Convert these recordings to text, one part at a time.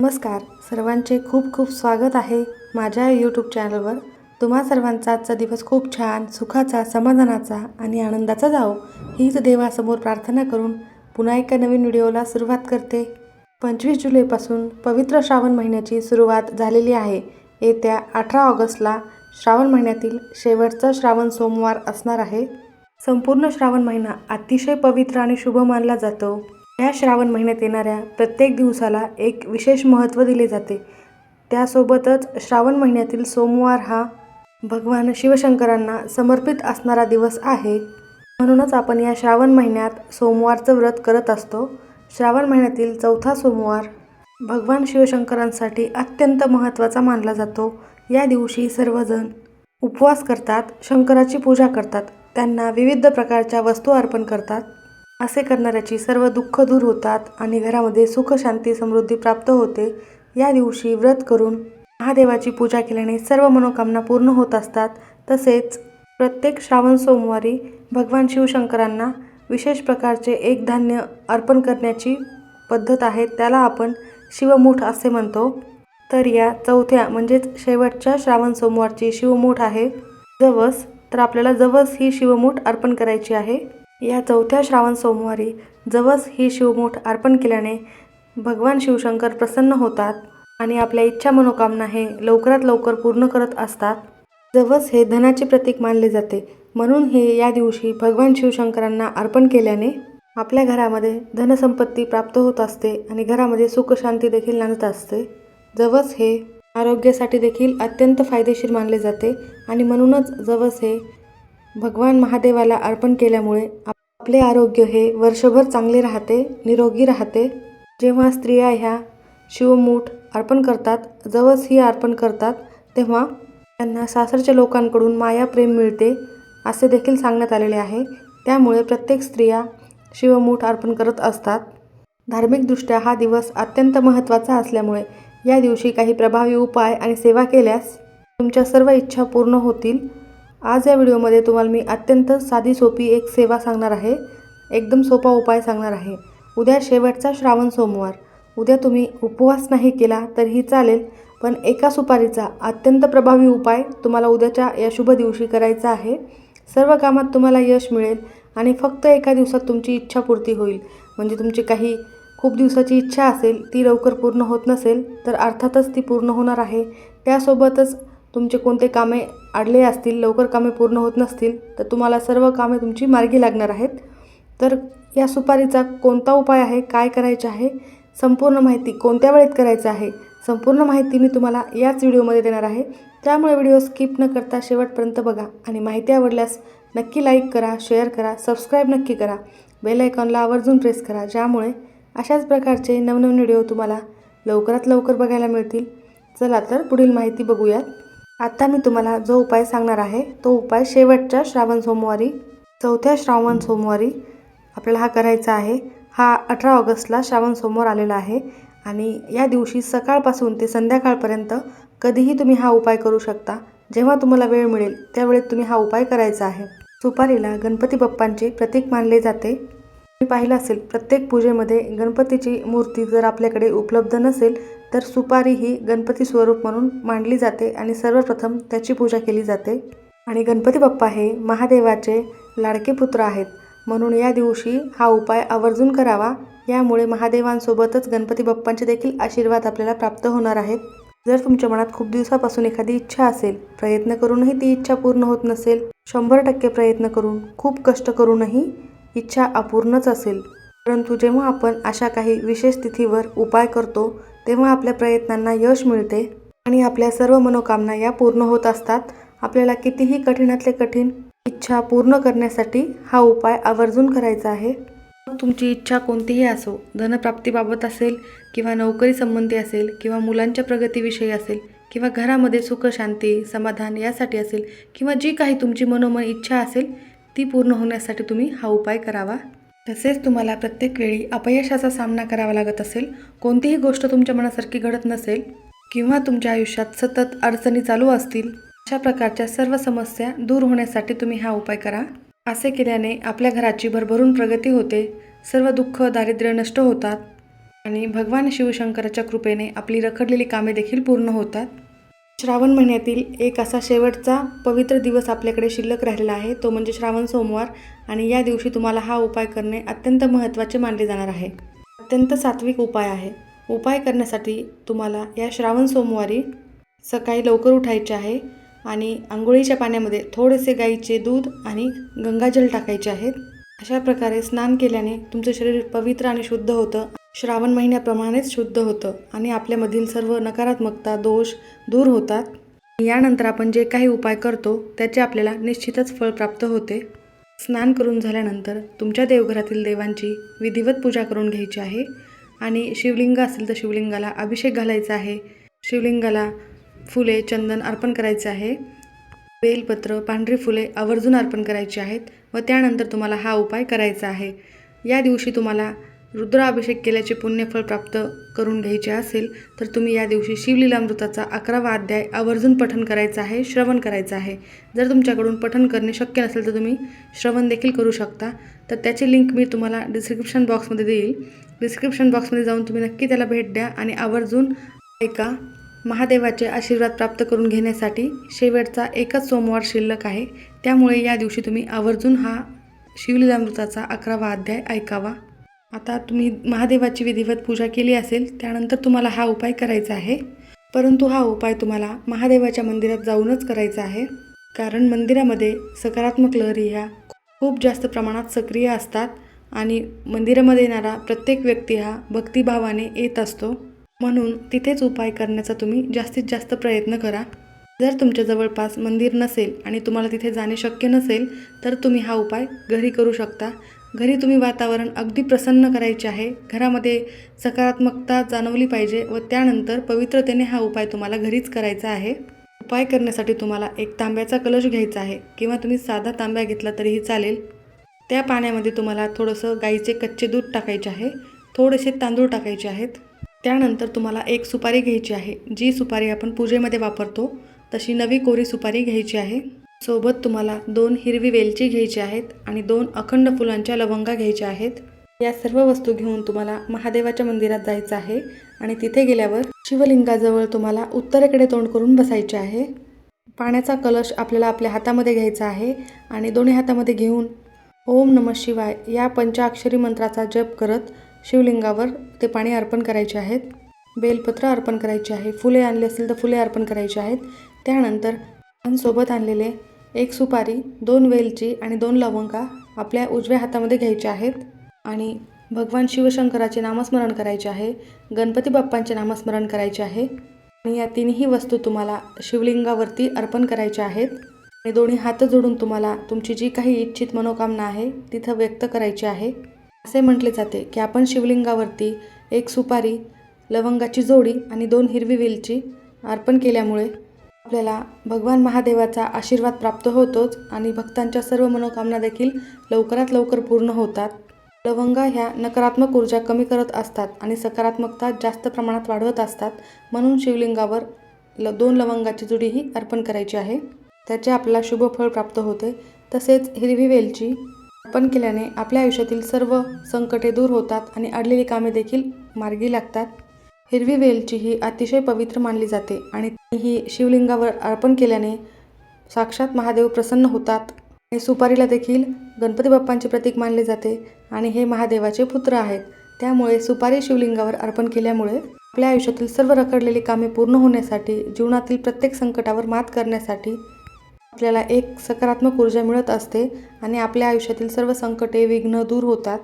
नमस्कार. सर्वांचे खूप खूप स्वागत आहे माझ्या यूट्यूब चॅनलवर तुम्हा सर्वांचा आजचा दिवस खूप छान सुखाचा समाधानाचा आणि आनंदाचा जाओ हीच देवासमोर प्रार्थना करून पुन्हा एका नवीन व्हिडिओला सुरुवात करते. पंचवीस जुलैपासून पवित्र श्रावण महिन्याची सुरुवात झालेली आहे. येत्या अठरा ऑगस्टला श्रावण महिन्यातील शेवटचा श्रावण सोमवार असणार आहे. संपूर्ण श्रावण महिना अतिशय पवित्र आणि शुभ मानला जातो. या श्रावण महिन्यात येणाऱ्या प्रत्येक दिवसाला एक विशेष महत्त्व दिले जाते. त्यासोबतच श्रावण महिन्यातील सोमवार हा भगवान शिवशंकरांना समर्पित असणारा दिवस आहे. म्हणूनच आपण या श्रावण महिन्यात सोमवारचं व्रत करत असतो. श्रावण महिन्यातील चौथा सोमवार भगवान शिवशंकरांसाठी अत्यंत महत्त्वाचा मानला जातो. या दिवशी सर्वजण उपवास करतात शंकराची पूजा करतात त्यांना विविध प्रकारच्या वस्तू अर्पण करतात. असे करणाऱ्याची सर्व दुःख दूर होतात आणि घरामध्ये सुख शांती समृद्धी प्राप्त होते. या दिवशी व्रत करून महादेवाची पूजा केल्याने सर्व मनोकामना पूर्ण होत असतात. तसेच प्रत्येक श्रावण सोमवारी भगवान शिवशंकरांना विशेष प्रकारचे एक धान्य अर्पण करण्याची पद्धत आहे. त्याला आपण शिवमूठ असे म्हणतो. तर या चौथ्या म्हणजेच शेवटच्या श्रावण सोमवारची शिवमूठ आहे. जवस तर आपल्याला जवस ही शिवमूठ अर्पण करायची आहे. या चौथ्या श्रावण सोमवारी जवस ही शिवमूठ अर्पण केल्याने भगवान शिवशंकर प्रसन्न होतात आणि आपल्या इच्छा मनोकामना हे लवकरात लवकर पूर्ण करत असतात. जवस हे धनाचे प्रतीक मानले जाते. म्हणून हे या दिवशी भगवान शिवशंकरांना अर्पण केल्याने आपल्या घरामध्ये धनसंपत्ती प्राप्त होत असते आणि घरामध्ये सुखशांती देखील नांदत असते. जवस हे आरोग्यासाठी देखील अत्यंत फायदेशीर मानले जाते आणि म्हणूनच जवस हे भगवान महादेवाला अर्पण केल्यामुळे आपले आरोग्य हे वर्षभर चांगले राहते निरोगी राहते. जेव्हा स्त्रिया ह्या शिवमूठ अर्पण करतात जवस ही अर्पण करतात तेव्हा त्यांना सासरच्या लोकांकडून माया प्रेम मिळते असे देखील सांगण्यात आलेले आहे. त्यामुळे प्रत्येक स्त्रिया शिवमूठ अर्पण करत असतात. धार्मिकदृष्ट्या हा दिवस अत्यंत महत्त्वाचा असल्यामुळे या दिवशी काही प्रभावी उपाय आणि सेवा केल्यास तुमच्या सर्व इच्छा पूर्ण होतील. आज या व्हिडिओमध्ये तुम्हाला मी अत्यंत साधी सोपी एक सेवा सांगणार आहे. एकदम सोपा उपाय सांगणार आहे. उद्या शेवटचा श्रावण सोमवार. उद्या तुम्ही उपवास नाही केला तरीही चालेल पण एका सुपारीचा अत्यंत प्रभावी उपाय तुम्हाला उद्याच्या या शुभ दिवशी करायचा आहे. सर्व कामात तुम्हाला यश मिळेल आणि फक्त एका दिवसात तुमची इच्छापूर्ती होईल. म्हणजे तुमची काही खूप दिवसाची इच्छा असेल ती लवकर पूर्ण होत नसेल तर अर्थातच ती पूर्ण होणार आहे. त्यासोबतच तुमचे कोणते कामे अडले असतील लवकर कामे पूर्ण होत नसतील तर तुम्हाला सर्व कामे तुमची मार्गी लागणार आहेत. तर या सुपारीचा कोणता उपाय आहे काय करायचे आहे संपूर्ण माहिती कोणत्या वेळेत करायचं आहे संपूर्ण माहिती मी तुम्हाला याच व्हिडिओमध्ये देणार आहे. त्यामुळे व्हिडिओ स्किप न करता शेवटपर्यंत बघा आणि माहिती आवडल्यास नक्की लाईक करा शेअर करा सबस्क्राईब नक्की करा बेल आयकॉनला आवर्जून प्रेस करा ज्यामुळे अशाच प्रकारचे नवनवीन व्हिडिओ तुम्हाला लवकरात लवकर बघायला मिळतील. चला तर पुढील माहिती बघूयात. आता मी तुम्हाला जो उपाय सांगणार आहे तो उपाय शेवटच्या श्रावण सोमवारी चौथ्या श्रावण सोमवारी आपल्याला हा करायचा आहे. हा अठरा ऑगस्टला श्रावण सोमवार आलेला आहे आणि या दिवशी सकाळपासून ते संध्याकाळपर्यंत कधीही तुम्ही हा उपाय करू शकता. जेव्हा तुम्हाला वेळ मिळेल त्यावेळेत तुम्ही हा उपाय करायचा आहे. सुपारीला गणपती बाप्पांचे प्रतीक मानले जाते. तुम्ही पाहिलं असेल प्रत्येक पूजेमध्ये गणपतीची मूर्ती जर आपल्याकडे उपलब्ध नसेल तर सुपारी ही गणपती स्वरूप म्हणून मांडली जाते आणि सर्वप्रथम त्याची पूजा केली जाते. आणि गणपती बाप्पा हे महादेवाचे लाडके पुत्र आहेत. म्हणून या दिवशी हा उपाय आवर्जून करावा. यामुळे महादेवांसोबतच गणपती बाप्पांचे देखील आशीर्वाद आपल्याला प्राप्त होणार आहेत. जर तुमच्या मनात खूप दिवसापासून एखादी इच्छा असेल प्रयत्न करूनही ती इच्छा पूर्ण होत नसेल शंभर टक्के प्रयत्न करून खूप कष्ट करूनही इच्छा अपूर्णच असेल. परंतु जेव्हा आपण अशा काही विशेष तिथीवर उपाय करतो तेव्हा आपल्या प्रयत्नांना यश मिळते आणि आपल्या सर्व मनोकामना या पूर्ण होत असतात. आपल्याला कितीही कठीणातले कठीण इच्छा पूर्ण करण्यासाठी हा उपाय आवर्जून करायचा आहे. तुमची इच्छा कोणतीही असो धनप्राप्तीबाबत असेल किंवा नोकरी संबंधी असेल किंवा मुलांच्या प्रगतीविषयी असेल किंवा घरामध्ये सुख शांती समाधान यासाठी असेल किंवा जी काही तुमची मनोमन इच्छा असेल ती पूर्ण होण्यासाठी तुम्ही हा उपाय करावा. तसेच तुम्हाला प्रत्येक वेळी अपयशाचा सामना करावा लागत असेल कोणतीही गोष्ट तुमच्या मनासारखी घडत नसेल किंवा तुमच्या आयुष्यात सतत अडचणी चालू असतील अशा प्रकारच्या सर्व समस्या दूर होण्यासाठी तुम्ही हा उपाय करा. असे केल्याने आपल्या घराची भरभरून प्रगती होते सर्व दुःख दारिद्र्य नष्ट होतात आणि भगवान शिवशंकराच्या कृपेने आपली रखडलेली कामे देखील पूर्ण होतात. श्रावण महिन्यातील एक असा शेवटचा पवित्र दिवस आपल्याकडे शिल्लक राहिलेला आहे. तो म्हणजे श्रावण सोमवार आणि या दिवशी तुम्हाला हा उपाय करणे अत्यंत महत्त्वाचे मानले जाणार आहे. अत्यंत सात्विक उपाय आहे. उपाय करण्यासाठी तुम्हाला या श्रावण सोमवारी सकाळी लवकर उठायचे आहे आणि आंघोळीच्या पाण्यामध्ये थोडेसे गाईचे दूध आणि गंगाजल टाकायचे आहेत. अशा प्रकारे स्नान केल्याने तुमचं शरीर पवित्र आणि शुद्ध होतं. श्रावण महिन्याप्रमाणेच शुद्ध होतं आणि आपल्यामधील सर्व नकारात्मकता दोष दूर होतात. यानंतर आपण जे काही उपाय करतो त्याचे आपल्याला निश्चितच फळ प्राप्त होते. स्नान करून झाल्यानंतर तुमच्या देवघरातील देवांची विधिवत पूजा करून घ्यायची आहे आणि शिवलिंग असेल तर शिवलिंगाला अभिषेक घालायचा आहे. शिवलिंगाला फुले चंदन अर्पण करायचे आहे. बेलपत्र पांढरी फुले आवर्जून अर्पण करायची आहेत व त्यानंतर तुम्हाला हा उपाय करायचा आहे. या दिवशी तुम्हाला रुद्राभिषेक केल्याचे पुण्यफळ प्राप्त करून घ्यायचे असेल तर तुम्ही या दिवशी शिवलीलामृताचा अकरावा अध्याय आवर्जून पठन करायचं आहे श्रवण करायचं आहे. जर तुमच्याकडून पठन करणे शक्य नसेल तर तुम्ही श्रवण देखील करू शकता. तर त्याची लिंक मी तुम्हाला डिस्क्रिप्शन बॉक्समध्ये देईल. डिस्क्रिप्शन बॉक्समध्ये जाऊन तुम्ही नक्की त्याला भेट द्या आणि आवर्जून ऐका महादेवाचे आशीर्वाद प्राप्त करून घेण्यासाठी शेवटचा एकच सोमवार शिल्लक आहे. त्यामुळे या दिवशी तुम्ही आवर्जून हा शिवलीलामृताचा अकरावा अध्याय ऐकावा. आता तुम्ही महादेवाची विधिवत पूजा केली असेल त्यानंतर तुम्हाला हा उपाय करायचा आहे. परंतु हा उपाय तुम्हाला महादेवाच्या मंदिरात जाऊनच करायचा आहे. कारण मंदिरामध्ये सकारात्मक लहरी ह्या खूप जास्त प्रमाणात सक्रिय असतात आणि मंदिरामध्ये येणारा प्रत्येक व्यक्ती हा भक्तिभावाने येत असतो. म्हणून तिथेच उपाय करण्याचा तुम्ही जास्तीत जास्त प्रयत्न करा. जर तुमच्या जवळपास मंदिर नसेल आणि तुम्हाला तिथे जाणे शक्य नसेल तर तुम्ही हा उपाय घरी करू शकता. घरी तुम्ही वातावरण अगदी प्रसन्न करायचे आहे. घरामध्ये सकारात्मकता जाणवली पाहिजे व त्यानंतर पवित्रतेने हा उपाय तुम्हाला घरीच करायचा आहे. उपाय करण्यासाठी तुम्हाला एक तांब्याचा कलश घ्यायचा आहे किंवा तुम्ही साधा तांब्या घेतला तरीही चालेल. त्या पाण्यामध्ये तुम्हाला थोडंसं गाईचे कच्चे दूध टाकायचे आहे. थोडेसे तांदूळ टाकायचे आहेत. त्यानंतर तुम्हाला एक सुपारी घ्यायची आहे. जी सुपारी आपण पूजेमध्ये वापरतो तशी नवी कोरी सुपारी घ्यायची आहे. सोबत तुम्हाला दोन हिरवी वेलची घ्यायची आहेत आणि दोन अखंड फुलांच्या लवंगा घ्यायच्या आहेत. या सर्व वस्तू घेऊन तुम्हाला महादेवाच्या मंदिरात जायचं आहे आणि तिथे गेल्यावर शिवलिंगाजवळ तुम्हाला उत्तरेकडे तोंड करून बसायचे आहे. पाण्याचा कलश आपल्याला आपल्या हातामध्ये घ्यायचा आहे आणि दोन्ही हातामध्ये घेऊन ओम नम शिवाय या पंचाक्षरी मंत्राचा जप करत शिवलिंगावर ते पाणी अर्पण करायचे आहेत. बेलपत्र अर्पण करायचे आहे. फुले आणले असतील तर फुले अर्पण करायचे आहेत. त्यानंतर आपण सोबत आणलेले एक सुपारी दोन वेलची आणि दोन लवंगा आपल्या उजव्या हातामध्ये घ्यायच्या आहेत आणि भगवान शिवशंकराचे नामस्मरण करायचे आहे गणपती बाप्पांचे नामस्मरण करायचे आहे आणि या तिन्ही वस्तू तुम्हाला शिवलिंगावरती अर्पण करायच्या आहेत आणि दोन्ही हात जोडून तुम्हाला तुमची जी काही इच्छित मनोकामना आहे तिथं व्यक्त करायची आहे. असे म्हटले जाते की आपण शिवलिंगावरती एक सुपारी लवंगाची जोडी आणि दोन हिरवी वेलची अर्पण केल्यामुळे आपल्याला भगवान महादेवाचा आशीर्वाद प्राप्त होतोच आणि भक्तांच्या सर्व मनोकामना देखील लवकरात लवकर पूर्ण होतात. लवंगा ह्या नकारात्मक ऊर्जा कमी करत असतात आणि सकारात्मकता जास्त प्रमाणात वाढवत असतात. म्हणून शिवलिंगावर ल दोन लवंगाची जुडीही अर्पण करायची आहे. त्याचे आपल्याला शुभ फळ प्राप्त होते. तसेच हिरवी वेलची अर्पण केल्याने आपल्या आयुष्यातील सर्व संकटे दूर होतात आणि अडलेली कामे देखील मार्गी लागतात. हिरवी वेलची ही अतिशय पवित्र मानली जाते आणि ही शिवलिंगावर अर्पण केल्याने साक्षात महादेव प्रसन्न होतात. आणि सुपारीला देखील गणपती बाप्पांचे प्रतीक मानले जाते आणि हे महादेवाचे पुत्र आहेत. त्यामुळे सुपारी शिवलिंगावर अर्पण केल्यामुळे आपल्या आयुष्यातील सर्व रखडलेली कामे पूर्ण होण्यासाठी जीवनातील प्रत्येक संकटावर मात करण्यासाठी आपल्याला एक सकारात्मक ऊर्जा मिळत असते आणि आपल्या आयुष्यातील सर्व संकटे विघ्न दूर होतात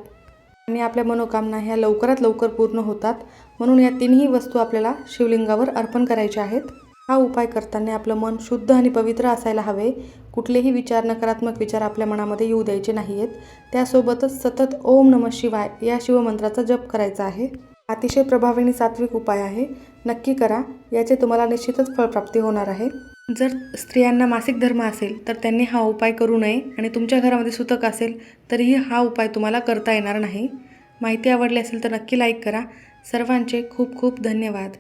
आणि आपल्या मनोकामना ह्या लवकरात लवकर पूर्ण होतात. म्हणून या तिन्ही वस्तू आपल्याला शिवलिंगावर अर्पण करायच्या आहेत. हा उपाय करताना आपलं मन शुद्ध आणि पवित्र असायला हवे. कुठलेही विचार नकारात्मक विचार आपल्या मनामध्ये येऊ द्यायचे नाही आहेत त्यासोबतच सतत ओम नम शिवाय या शिवमंत्राचा जप करायचा आहे. अतिशय प्रभावी आणि सात्विक उपाय आहे. नक्की करा. याचे तुम्हाला निश्चितच फळप्राप्ती होणार आहे. जर स्त्रियांना मासिक धर्म असेल तर त्यांनी हा उपाय करू नये आणि तुमच्या घरामध्ये सुतक असेल तरीही हा उपाय तुम्हाला करता येणार नाही. माहिती आवडली असेल तर नक्की लाईक करा. सर्वांचे खूप खूप धन्यवाद.